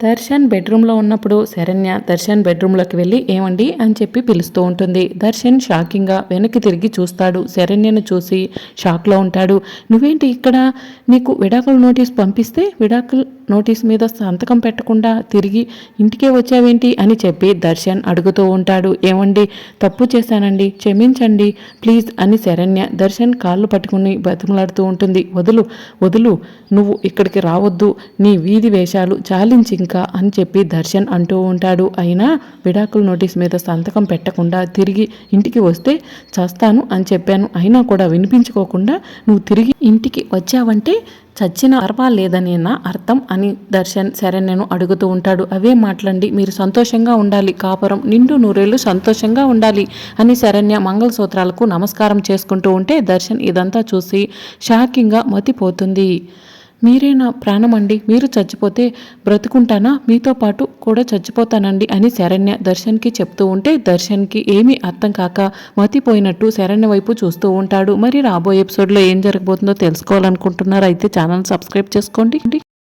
దర్శన్ బెడ్రూమ్లో ఉన్నప్పుడు శరణ్య దర్శన్ బెడ్రూమ్లోకి వెళ్ళి ఏమండి అని చెప్పి పిలుస్తూ ఉంటుంది. దర్శన్ షాకింగ్గా వెనక్కి తిరిగి చూస్తాడు. శరణ్యను చూసి షాక్లో ఉంటాడు. నువ్వేంటి ఇక్కడ? నీకు విడాకుల నోటీస్ పంపిస్తే విడాకుల నోటీస్ మీద సంతకం పెట్టకుండా తిరిగి ఇంటికే వచ్చావేంటి? అని చెప్పి దర్శన్ అడుగుతూ ఉంటాడు. ఏమండి? తప్పు చేశానండి. క్షమించండి. ప్లీజ్ అని శరణ్య దర్శన్ కాళ్ళు పట్టుకుని బతిమలాడుతూ ఉంటుంది. వదులు వదులు. నువ్వు ఇక్కడికి రావద్దు. నీ వీధి వేషాలు చాలించి ఇంకా అని చెప్పి దర్శన్ అంటూ ఉంటాడు. అయినా విడాకుల నోటీస్ మీద సంతకం పెట్టకుండా తిరిగి ఇంటికి వస్తే చస్తాను అని చెప్పాను. అయినా కూడా వినిపించుకోకుండా నువ్వు తిరిగి ఇంటికి వచ్చావంటే చచ్చిన పర్వాలేదని నా అర్థం అని దర్శన్ శరణ్యను అడుగుతూ ఉంటాడు. అవే మాట్లాడి మీరు సంతోషంగా ఉండాలి. కాపురం నిండు నూరేళ్ళు సంతోషంగా ఉండాలి అని శరణ్య మంగళసూత్రాలకు నమస్కారం చేసుకుంటూ ఉంటే దర్శన్ ఇదంతా చూసి షాకింగ్గా మతిపోతుంది. మీరే నా ప్రాణం అండి మీరు చచ్చిపోతే బ్రతుకుంటానా? మీతో పాటు కూడా చచ్చిపోతానండి అని శరణ్య దర్శన్కి చెప్తూ ఉంటే దర్శన్కి ఏమీ అర్థం కాక మతిపోయినట్టు శరణ్య వైపు చూస్తూ ఉంటాడు. మరి రాబోయే ఎపిసోడ్లో ఏం జరగబోతుందో తెలుసుకోవాలనుకుంటున్నారు? అయితే ఛానల్ సబ్స్క్రైబ్ చేసుకోండి.